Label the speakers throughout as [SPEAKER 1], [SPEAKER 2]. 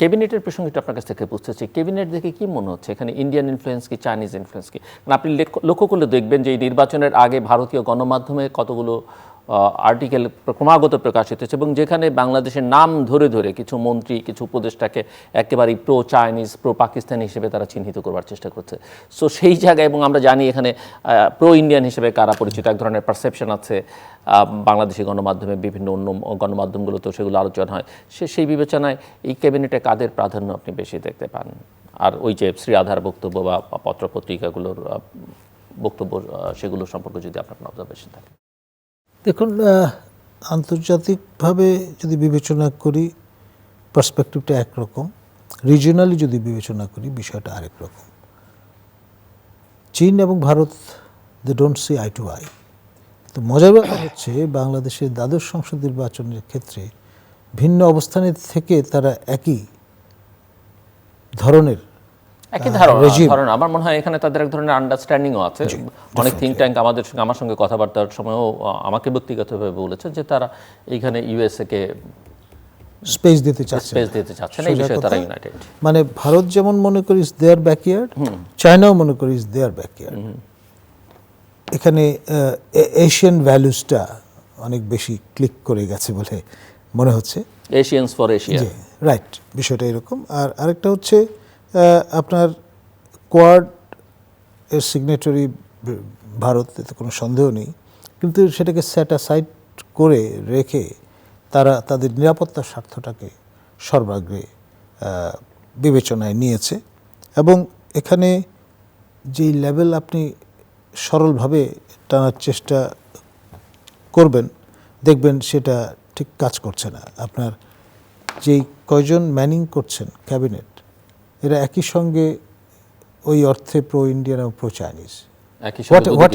[SPEAKER 1] ক্যাবিনেটের প্রসঙ্গে আপনার কাছ থেকে বুঝতে চাই ক্যাবিনেট দেখে কি মনে হচ্ছে? এখানে ইন্ডিয়ান ইনফ্লুয়েন্স কি চাইনিজ ইনফ্লুয়েন্স কি? কারণ আপনি লক্ষ্য করলে দেখবেন যে এই নির্বাচনের আগে ভারতীয় গণমাধ্যমে কতগুলো আর্টিকেল ক্রমাগত প্রকাশিত হচ্ছে এবং যেখানে বাংলাদেশের নাম ধরে ধরে কিছু মন্ত্রী, কিছু উপদেষ্টাকে একেবারেই প্রো চাইনিজ প্রো পাকিস্তানি হিসেবে তারা চিহ্নিত করবার চেষ্টা করছে। সো সেই জায়গায় এবং আমরা জানি এখানে প্রো ইন্ডিয়ান হিসেবে কারা পরিচিত, এক ধরনের পারসেপশন আছে বাংলাদেশি গণমাধ্যমে বিভিন্ন অন্য গণমাধ্যমগুলোতেও সেগুলো আলোচনা হয়। সে, সেই বিবেচনায় এই ক্যাবিনেটে কাদের প্রাধান্য আপনি বেশি দেখতে পান? আর ওই যে শ্রী আধার বক্তব্য বা পত্রপত্রিকাগুলোর বক্তব্য সেগুলো সম্পর্কে যদি আপনার অবজারভেশন থাকে।
[SPEAKER 2] দেখুন আন্তর্জাতিকভাবে যদি বিবেচনা করি পার্সপেক্টিভটা একরকম। রিজিওনালি যদি বিবেচনা করি, বিষয়টা আরেক রকম। চীন এবং Bharat they don't see eye to eye তো মজার ব্যাপার হচ্ছে, বাংলাদেশের দ্বাদশ সংসদ নির্বাচনের ক্ষেত্রে ভিন্ন অবস্থানে থেকে তারা একই ধরনের
[SPEAKER 1] একই ধারণা ধারণা। আমার মনে হয় এখানে তাদের এক ধরনের আন্ডারস্ট্যান্ডিংও আছে। অনেক থিঙ্ক ট্যাঙ্ক আমাদের সঙ্গে আমার সঙ্গে কথাবার্তার সময়ও আমাকে ব্যক্তিগতভাবে বলেছে যে তারা এইখানে ইউএসএ কে
[SPEAKER 2] স্পেস দিতে চাচ্ছে
[SPEAKER 1] স্পেস দিতে চাচ্ছেন এই বিষয়ে তারা ইউনাইটেড
[SPEAKER 2] মানে ভারত যেমন মনে করি ইস দেয়ার ব্যাকয়ার্ড চায়নাও মনে করি ইস দেয়ার ব্যাকয়ার্ড এখানে এশিয়ান ভ্যালুসটা অনেক বেশি ক্লিক করে গেছে বলে মনে হচ্ছে।
[SPEAKER 1] এশিয়ানস ফর এশিয়া
[SPEAKER 2] রাইট বিষয়টা এরকম। আর আরেকটা হচ্ছে আপনার কোয়াড এর সিগনেটরি ভারত এতে কোনো সন্দেহ নেই। কিন্তু সেটাকে সেট সাইড করে রেখে তারা তাদের নিরাপত্তার স্বার্থটাকে সর্বাগ্রে বিবেচনায় নিয়েছে এবং এখানে যেই লেভেল আপনি সরলভাবে টানার চেষ্টা করবেন, দেখবেন সেটা ঠিক কাজ করছে না। আপনার যেই কয়জন ম্যানিং করছেন ক্যাবিনেট এরা একই সঙ্গে ওই অর্থে প্রো ইন্ডিয়ান এবং pro Chinese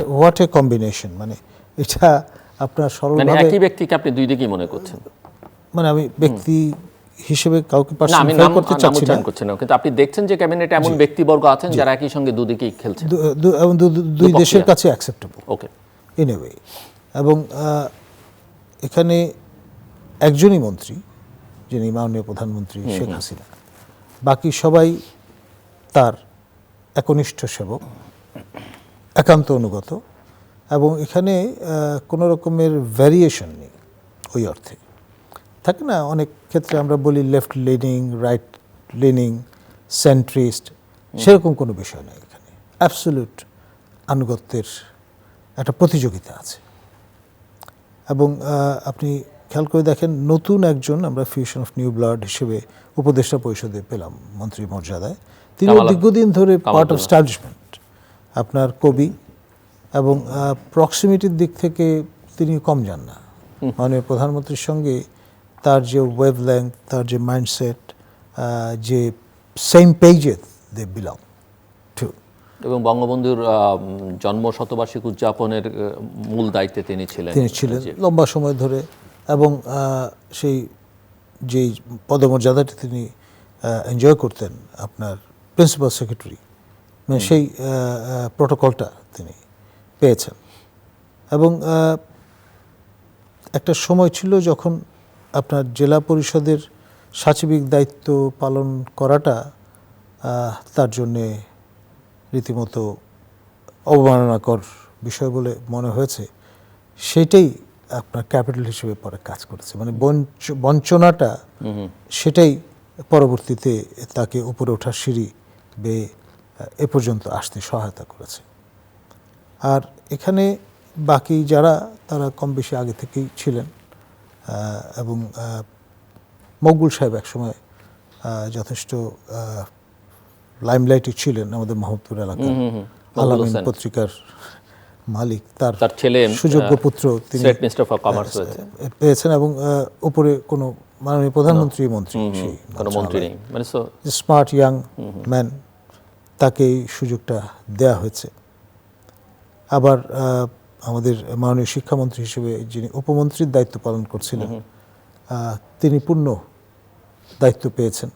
[SPEAKER 2] what a combination মানে এটা আপনার
[SPEAKER 1] মানে
[SPEAKER 2] সরলভাবে
[SPEAKER 1] একই ব্যক্তিকে আপনি দুই দিকেই মনে করছেন।
[SPEAKER 2] মানে আমি ব্যক্তি হিসেবে কাউকে
[SPEAKER 1] আমি
[SPEAKER 2] করতে চাচ্ছি না।
[SPEAKER 1] করছি না কিন্তু আপনি দেখছেন যে ক্যাবিনেটে এমন ব্যক্তিবর্গ আছেন যারা একই সঙ্গে দুদিকেই খেলছেন।
[SPEAKER 2] দু- এবং দুই দেশের কাছে acceptable
[SPEAKER 1] okay
[SPEAKER 2] in a way এবং এখানে একজনই মন্ত্রী যিনি মাননীয় প্রধানমন্ত্রী শেখ হাসিনা। বাকি সবাই তার একনিষ্ঠ সেবক, একান্ত অনুগত এবং এখানে কোনো রকমের ভ্যারিয়েশন নেই ওই অর্থে। থাকে না, অনেক ক্ষেত্রে আমরা বলি left leaning right leaning centrist সেরকম কোনো বিষয় নেই এখানে। অ্যাবসলিউট আনুগত্যের একটা প্রতিযোগিতা আছে। এবং আপনি খেয়াল করে দেখেন নতুন একজন আমরা ফিউশন অফ নিউ ব্লাড হিসেবে উপদেষ্টা পরিষদে পেলাম মন্ত্রী মর্যাদায়। তিনি দীর্ঘদিন ধরে পার্ট অফ। স্টাবলিশমেন্ট আপনার কবি এবং প্রক্সিমিটির দিক থেকে তিনি কম যান না। মাননীয় প্রধানমন্ত্রীর সঙ্গে তার যে ওয়েভ লেংথ তার যে মাইন্ডসেট যে সেম পেজে দে বিলং টু
[SPEAKER 1] এবং বঙ্গবন্ধুর জন্ম শতবার্ষিক উদযাপনের মূল দায়িত্বে তিনি ছিলেন।
[SPEAKER 2] তিনি ছিলেন। লম্বা সময় ধরে। এবং সেই যেই পদমর্যাদাটি তিনি এনজয় করতেন আপনার প্রিন্সিপাল সেক্রেটারি মানে সেই প্রোটোকলটা তিনি পেয়েছেন। এবং একটা সময় ছিল যখন আপনার জেলা পরিষদের সাচিবিক দায়িত্ব পালন করাটা তার জন্যে রীতিমতো অবমাননাকর বিষয় বলে মনে হয়েছে। সেটাই আপনার ক্যাপিটাল হিসেবে পরে কাজ করেছে। মানে বঞ্চ- বঞ্চনাটা সেটাই পরবর্তীতে তাকে উপরে ওঠার সিঁড়ি বেয়ে এ পর্যন্ত আসতে সহায়তা করেছে। আর এখানে বাকি যারা তারা কম বেশি আগে থেকেই ছিলেন এবং মকবুল সাহেব একসময় যথেষ্ট লাইমলাইটে ছিলেন আমাদের মোহাম্মদপুর এলাকায় আলামিন পত্রিকার মালিক তার
[SPEAKER 1] তার ছেলে
[SPEAKER 2] সুযোগ্য পুত্র তিনি
[SPEAKER 1] মিনিস্টার ফর কমার্স হয়েছে
[SPEAKER 2] পেয়েছেন এবং উপরে কোনো মাননীয় প্রধানমন্ত্রী মন্ত্রী
[SPEAKER 1] কোনো মন্ত্রী নেই। মানে
[SPEAKER 2] স্মার্ট ইয়াং ম্যান তাকে এই সুযোগটা দেয়া হয়েছে। আবার আমাদের মাননীয় শিক্ষামন্ত্রী হিসেবে যিনি উপমন্ত্রীর দায়িত্ব পালন করছিলেন আহ, তিনি পূর্ণ দায়িত্ব পেয়েছেন।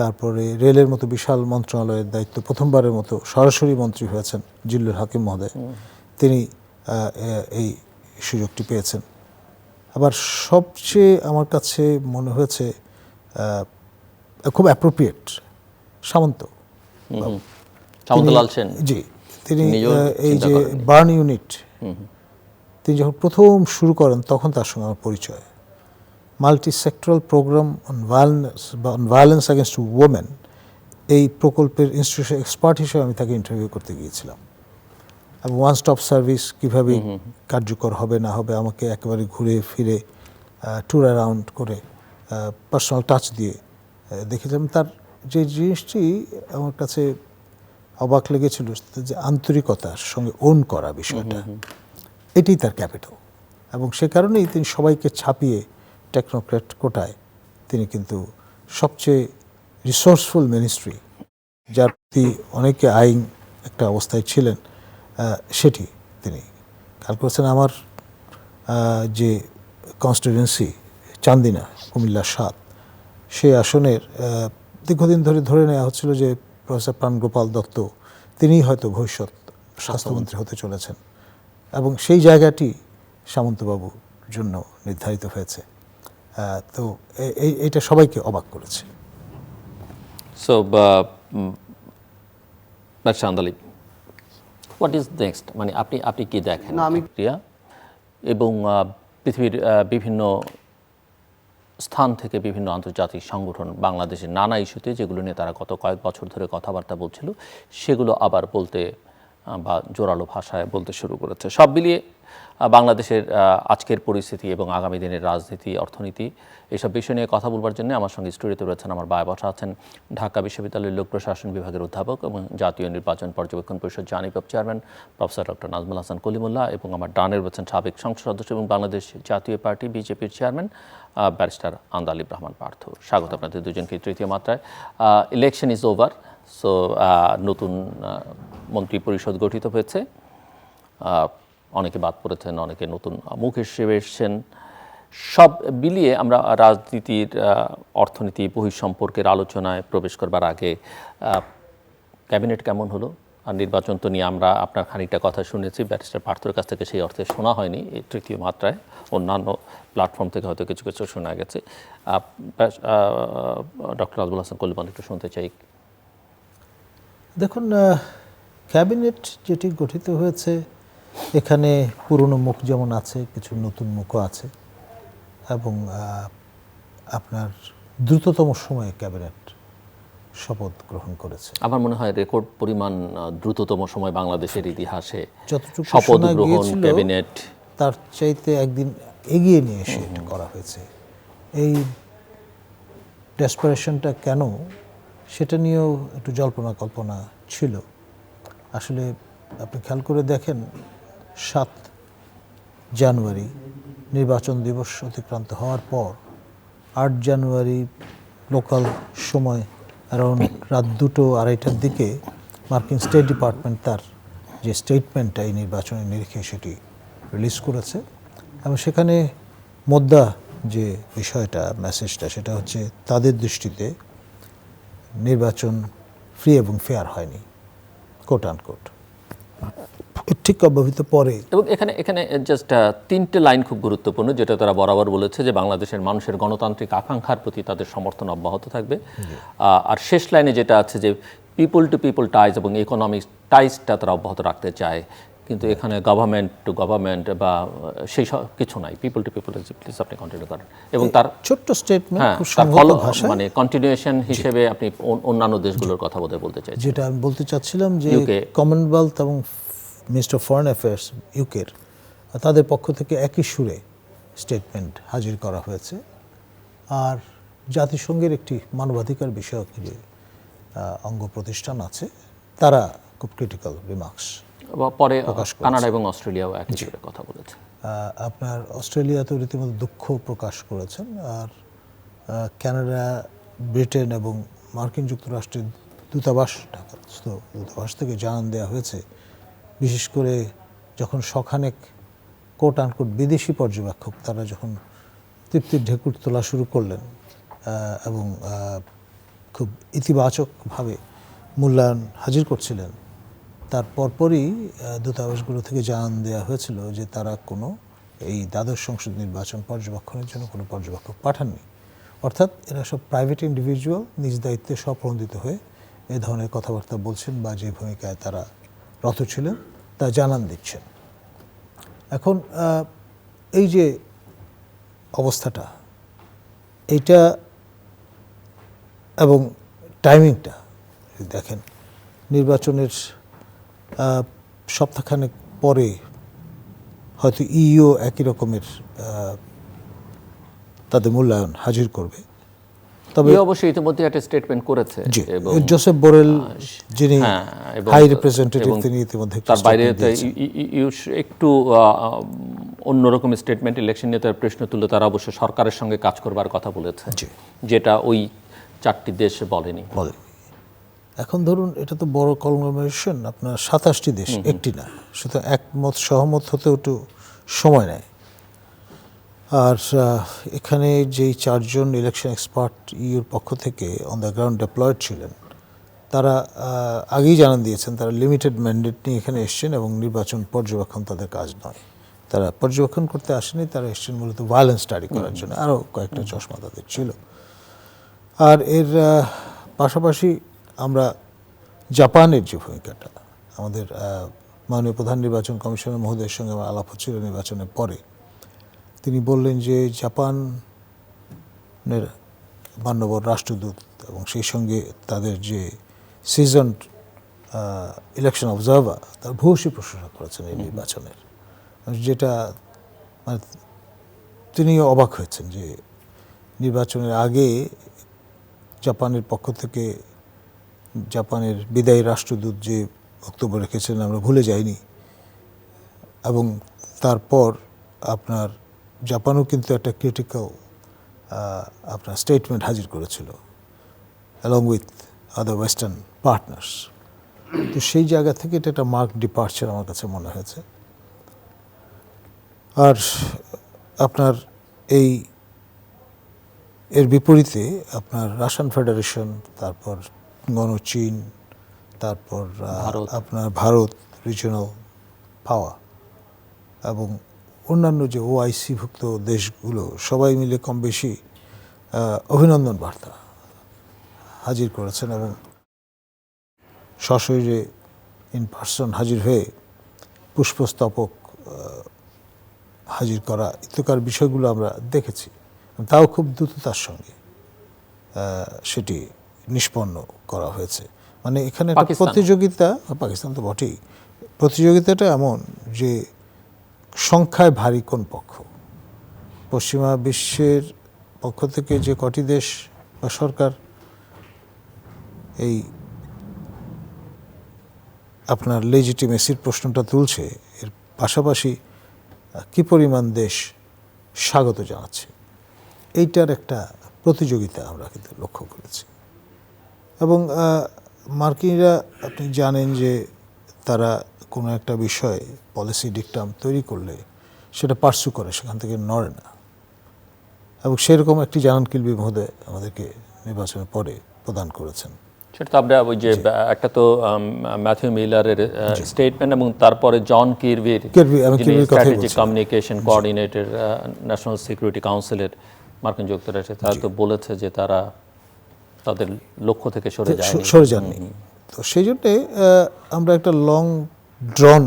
[SPEAKER 2] তারপরে রেলের মতো বিশাল মন্ত্রণালয়ের দায়িত্ব প্রথমবারের মতো সরাসরি মন্ত্রী হয়েছেন জিল্লুর হাকিম মহোদয়। তিনি এই সুযোগটি পেয়েছেন। আবার সবচেয়ে আমার কাছে মনে হয়েছে খুব অ্যাপ্রোপ্রিয়েট সামন্ত জি তিনি এই যে বার্ন ইউনিট তিনি যখন প্রথম শুরু করেন তখন তার সঙ্গে আমার পরিচয়। Multi sectoral programme on violence বা অন ভায়োলেন্স অ্যাগেনস্ট ওমেন এই প্রকল্পের ইনস্টিটিউশন এক্সপার্ট হিসেবে আমি তাকে ইন্টারভিউ করতে গিয়েছিলাম। এবং ওয়ান স্টপ সার্ভিস কীভাবে কার্যকর হবে না হবে আমাকে একেবারে ঘুরে ফিরে ট্যুর অ্যারাউন্ড করে পার্সোনাল টাচ দিয়ে দেখেছিলাম। তার যে জিনিসটি আমার কাছে অবাক লেগেছিল যে আন্তরিকতার সঙ্গে ওন করা বিষয়টা। এটাই তার ক্যাপিটাল এবং সে কারণেই তিনি সবাইকে ছাপিয়ে টেকনোক্র্যাট কোটায়, তিনি কিন্তু সবচেয়ে রিসোর্সফুল মিনিস্ট্রি যার প্রতি অনেকে আইন একটা অবস্থায় ছিলেন সেটি তিনি। খেয়াল করেছেন আমার যে কনস্টিটিউয়েন্সি চান্দিনা, কুমিল্লা সাত সেই আসনের দীর্ঘদিন ধরে ধরে নেওয়া হচ্ছিল যে প্রফেসর প্রাণগোপাল দত্ত, তিনিই হয়তো ভবিষ্যৎ স্বাস্থ্যমন্ত্রী হতে চলেছেন। এবং সেই জায়গাটি সামন্তবাবুর জন্য নির্ধারিত হয়েছে। তো এটা সবাইকে অবাক করেছে।
[SPEAKER 1] সো চান্দালি হোয়াট ইজ নেক্সট মানে আপনি আপনি কি দেখেন?
[SPEAKER 3] না, আমি-
[SPEAKER 1] ক্রিয়া এবং পৃথিবীর বিভিন্ন স্থান থেকে বিভিন্ন আন্তর্জাতিক সংগঠন বাংলাদেশের নানা ইস্যুতে যেগুলো নিয়ে তারা গত কয়েক বছর ধরে কথাবার্তা বলছিল সেগুলো আবার বলতে বা জোরালো ভাষায় বলতে শুরু করেছে। সব মিলিয়ে বাংলাদেশের আজকের পরিস্থিতি এবং আগামী দিনের রাজনীতি, অর্থনীতি, এসব বিষয় নিয়ে কথা বলবার জন্য আমার সঙ্গে স্টুডিওতে রয়েছেন আমার বায় বসা আছেন ঢাকা বিশ্ববিদ্যালয়ের লোক প্রশাসন বিভাগের অধ্যাপক এবং জাতীয় নির্বাচন পর্যবেক্ষণ পরিষদ Janipop chairman professor doctor Nazmul Hasan Kalimullah এবং আমার ডানের রয়েছেন সাবেক সংসদ সদস্য এবং বাংলাদেশ জাতীয় পার্টি বিজেপির চেয়ারম্যান ব্যারিস্টার আন্দালিব রহমান পার্থ। স্বাগত আপনাদের দুজনকে তৃতীয় মাত্রায়। ইলেকশন ইজ ওভার সো নতুন মন্ত্রী পরিষদ গঠিত হয়েছে। অনেকে বাদ পড়েছেন, অনেকে নতুন মুখ হিসেবে এসছেন। সব মিলিয়ে আমরা রাজনীতির অর্থনীতি, বহিঃসম্পর্কের আলোচনায় প্রবেশ করবার আগে ক্যাবিনেট কেমন হলো? আর নির্বাচন তো নিয়ে আমরা আপনার খানিকটা কথা শুনেছি, ব্যারিস্টার পার্থর কাছ থেকে সেই অর্থে শোনা হয়নি তৃতীয় মাত্রায়। অন্যান্য প্ল্যাটফর্ম থেকে হয়তো কিছু কিছু শোনা গেছে। ডক্টর আজমুল হাসান কলিমান একটু শুনতে চাই।
[SPEAKER 2] দেখুন ক্যাবিনেট যেটি গঠিত হয়েছে এখানে পুরনো মুখ যেমন আছে কিছু নতুন মুখও আছে এবং আপনার দ্রুততম সময়ে ক্যাবিনেট শপথ গ্রহণ করেছে।
[SPEAKER 1] আমার মনে হয় রেকর্ড পরিমাণ দ্রুততম সময় বাংলাদেশের ইতিহাসে
[SPEAKER 2] যতটুকু
[SPEAKER 1] শপথ গ্রহণ ক্যাবিনেট
[SPEAKER 2] তার চাইতে একদিন এগিয়ে নিয়ে এসে এটা করা হয়েছে। এই ডেসপারেশনটা কেন সেটা নিয়েও একটু জল্পনা কল্পনা ছিল। আসলে আপনি খেয়াল করে দেখেন, সাত জানুয়ারি নির্বাচন দিবস অতিক্রান্ত হওয়ার পর আট জানুয়ারি লোকাল সময় অ্যারাউন্ড রাত দুটো আড়াইটার দিকে মার্কিন স্টেট ডিপার্টমেন্ট তার যে স্টেটমেন্টটা এই নির্বাচনের নিরিখে সেটি রিলিজ করেছে এবং সেখানে মোদ্দা যে বিষয়টা মেসেজটা সেটা হচ্ছে তাদের দৃষ্টিতে নির্বাচন ফ্রি এবং ফেয়ার হয়নি কোট আন কোট ঠিক অব্যবহিত পরে
[SPEAKER 1] এবং এখানে এখানে জাস্ট তিনটে লাইন খুব গুরুত্বপূর্ণ যেটা তারা বরাবর বলেছে যে বাংলাদেশের মানুষের গণতান্ত্রিক আকাঙ্ক্ষার প্রতি তাদের সমর্থন অব্যাহত থাকবে। আর শেষ লাইনে যেটা আছে যে পিপল টু পিপল টাইজ এবং ইকোনমিক টাইজটা তারা অব্যাহত রাখতে চায়। কিন্তু এখানে গভর্নমেন্ট টু গভর্নমেন্ট বা সেই সব কিছু নাই। পিপল টু পিপল প্লিজ আপনি কন্টিনিউ করেন। এবং তার
[SPEAKER 2] ছোট্ট স্টেটমেন্ট
[SPEAKER 1] হ্যাঁ
[SPEAKER 2] খুব ভাষায়।
[SPEAKER 1] মানে কন্টিনিউশন হিসেবে আপনি অন্যান্য দেশগুলোর কথা বোধহয় বলতে চাই
[SPEAKER 2] যেটা আমি বলতে চাচ্ছিলাম যে কমনওয়েলথ এবং মিনিস্টার ফরেন অ্যাফেয়ার্স ইউকের তাদের পক্ষ থেকে একই সুরে স্টেটমেন্ট হাজির করা হয়েছে। আর জাতিসংঘের একটি মানবাধিকার বিষয়ক যে অঙ্গ প্রতিষ্ঠান আছে তারা খুব ক্রিটিক্যাল রিমার্কস
[SPEAKER 1] পরে কানাডা এবং অস্ট্রেলিয়াও একই সুরে কথা বলেছে।
[SPEAKER 2] আপনার অস্ট্রেলিয়া তো রীতিমতো দুঃখ প্রকাশ করেছেন আর কানাডা ব্রিটেন এবং মার্কিন যুক্তরাষ্ট্রের দূতাবাস ঢাকাস্থ দূতাবাস থেকে জানান দেওয়া হয়েছে বিশেষ করে যখন শখানেক কোট আনকোট বিদেশি পর্যবেক্ষক তারা যখন তৃপ্তির ঢেকুর তোলা শুরু করলেন এবং খুব ইতিবাচকভাবে মূল্যায়ন হাজির করছিলেন তার পরপরই দূতাবাসগুলো থেকে জানান দেওয়া হয়েছিল যে তারা কোনো এই দ্বাদশ সংসদ নির্বাচন পর্যবেক্ষণের জন্য কোনো পর্যবেক্ষক পাঠাননি। অর্থাৎ এরা সব প্রাইভেট ইন্ডিভিজুয়াল নিজ দায়িত্বে স্বপ্রণোদিত হয়ে এ ধরনের কথাবার্তা বলছেন বা যে ভূমিকায় তারা রত ছিলেন তা জানান দিচ্ছেন। এখন এই যে অবস্থাটা, এইটা এবং টাইমিংটা দেখেন, নির্বাচনের সপ্তাহখানেক পরে হয়তো ইইও একই রকমের তাদের মূল্যায়ন হাজির করবে। তবে
[SPEAKER 1] অবশ্যই ইতিমধ্যে একটা স্টেটমেন্ট করেছে এবং
[SPEAKER 2] জোসেফ বোরেল যিনি
[SPEAKER 1] হ্যাঁ,
[SPEAKER 2] হাই রিপ্রেজেন্টেটিভ তিনি ইতিমধ্যে
[SPEAKER 1] তার বাইরে একটু অন্যরকম স্টেটমেন্ট ইলেকশন নিয়ে তার প্রশ্ন তুলে তারা অবশ্য সরকারের সঙ্গে কাজ করবার কথা বলেছে। যেটা ওই চারটি দেশ বলেনি।
[SPEAKER 2] বলে এখন ধরুন এটা তো বড় কনগ্লোমারেশন আপনার সাতাশটি দেশ একটি না। সুতরাং একমত সহমত হতেও একটু সময় নেয়। আর এখানে যেই চারজন ইলেকশন এক্সপার্ট ইউর পক্ষ থেকে অন দ্য গ্রাউন্ড ডেপ্লয়েড ছিলেন তারা আগেই জানান দিয়েছেন তারা লিমিটেড ম্যান্ডেট নিয়ে এখানে এসছেন এবং নির্বাচন পর্যবেক্ষণ তাদের কাজ নয়। তারা পর্যবেক্ষণ করতে আসেনি তারা এসছেন মূলত ভায়োলেন্স স্টাডি করার জন্য। আরও কয়েকটা চশমা তাদের ছিল। আর এর পাশাপাশি আমরা জাপানের যে ভূমিকাটা আমাদের মাননীয় প্রধান নির্বাচন কমিশনার মহোদয়ের সঙ্গে আমার আলাপ হচ্ছিল নির্বাচনের পরে। তিনি বললেন যে জাপানের মান্যবর রাষ্ট্রদূত এবং সেই সঙ্গে তাদের যে সিজন ইলেকশন অবজারভার তার ভূয়সী প্রশংসা করেছেন এই নির্বাচনের। যেটা মানে তিনি অবাক হয়েছেন যে নির্বাচনের আগে জাপানের পক্ষ থেকে জাপানের বিদায়ী রাষ্ট্রদূত যে বক্তব্য রেখেছেন, আমরা ভুলে যাইনি। এবং তারপর আপনার জাপানও কিন্তু একটা ক্রিটিক্যাল আপনার স্টেটমেন্ট হাজির করেছিল along with other western partners তো সেই জায়গা থেকে এটা একটা মার্ক ডিপার্চার আমার কাছে মনে হয়েছে। আর আপনার এই, এর বিপরীতে আপনার রাশিয়ান ফেডারেশন, তারপর গণচীন তারপর আপনার ভারত রিজিওনাল পাওয়া এবং অন্যান্য যে ওআইসিভুক্ত দেশগুলো সবাই মিলে কম বেশি অভিনন্দন বার্তা হাজির করেছেন এবং সশরীরে ইন পার্সন হাজির হয়ে পুষ্পস্তবক আহ, হাজির করা ইত্যকার বিষয়গুলো আমরা দেখেছি। তাও খুব দ্রুততার সঙ্গে সেটি নিষ্পন্ন করা হয়েছে। মানে এখানে একটা প্রতিযোগিতা পাকিস্তান তো বটেই। প্রতিযোগিতাটা এমন যে সংখ্যায় ভারী কোন পক্ষ। পশ্চিমা বিশ্বের পক্ষ থেকে যে কটি দেশ বা সরকার এই আপনার লেজিটিমেসির প্রশ্নটা তুলছে এর পাশাপাশি কি পরিমাণ দেশ স্বাগত জানাচ্ছে এইটার একটা প্রতিযোগিতা আমরা কিন্তু লক্ষ্য করেছি। এবং মার্কিনরা আপনি জানেন যে তারা কোনো একটা বিষয়ে পলিসি ডিকটাম তৈরি করলে সেটা পার্সু করে সেখান থেকে নড়ে না। এবং সেরকম একটি জানান কিলবি মহোদয় আমাদেরকে নির্বাচনের পরে প্রদান করেছেন।
[SPEAKER 1] সেটা তো আমরা ওই যে একটা তো ম্যাথিউ মিলারের স্টেটমেন্ট এবং তারপরে জন কিরভির। কমিউনিকেশন কোঅর্ডিনেটর ন্যাশনাল সিকিউরিটি কাউন্সিলের মার্কিন যুক্তরাষ্ট্রে তারা তো বলেছে যে তারা তাদের লক্ষ্য থেকে সরে
[SPEAKER 2] সরে যাননি। তো সেই জন্যে আমরা একটা লং ড্রন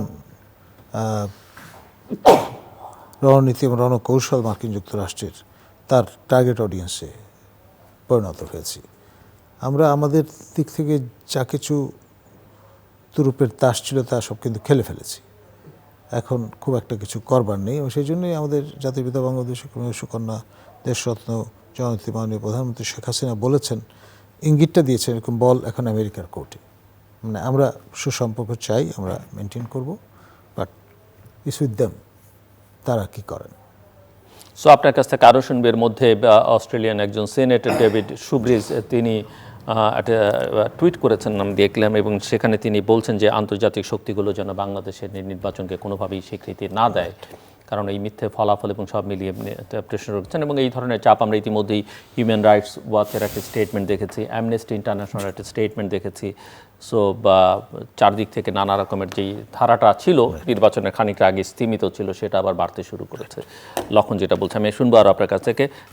[SPEAKER 2] রণনীতি এবং রণকৌশল মার্কিন যুক্তরাষ্ট্রের তার টার্গেট অডিয়েন্সে পরিণত হয়েছি। আমরা আমাদের দিক থেকে যা কিছু তুরুপের তাস ছিল তা সব কিন্তু খেলে ফেলেছি। এখন খুব একটা কিছু করবার নেই এবং সেই জন্যই আমাদের জাতির পিতা কোনো সুকন্যা দেশরত্ন জননেত্রী মাননীয় প্রধানমন্ত্রী শেখ হাসিনা বলেছেন ইঙ্গিতটা দিয়েছেন এরকম বল এখন আমেরিকার কোর্টে। মানে আমরা সুসম্পর্ক চাই আমরা মেনটেন করব বাট ইস উইথ দেম তারা কি করেন?
[SPEAKER 1] সো আপনার কাছ থেকে আরও শুনবে এর মধ্যে অস্ট্রেলিয়ান একজন সেনেটর ডেভিড সুব্রিজ তিনি একটা টুইট করেছেন আমি দেখলাম এবং সেখানে তিনি বলছেন যে আন্তর্জাতিক শক্তিগুলো যেন বাংলাদেশের নির্বাচনকে কোনোভাবেই স্বীকৃতি না দেয়। কারণ এই মিথ্যে ফলাফল এবং সব মিলিয়ে প্রশ্ন রেখেছেন এবং এই ধরনের চাপ আমরা ইতিমধ্যেই হিউম্যান রাইটস ওয়াচের একটা স্টেটমেন্ট দেখেছি অ্যামনেস্টি ইন্টারন্যাশনাল একটা স্টেটমেন্ট দেখেছি। সো বা চারদিক থেকে নানা রকমের যেই ধারাটা ছিল নির্বাচনের খানিকটা আগে স্থিমিত ছিল সেটা আবার বাড়তে শুরু করেছে। লক্ষণ যেটা বলছে আমি শুনব আর আপনার কাছ থেকে।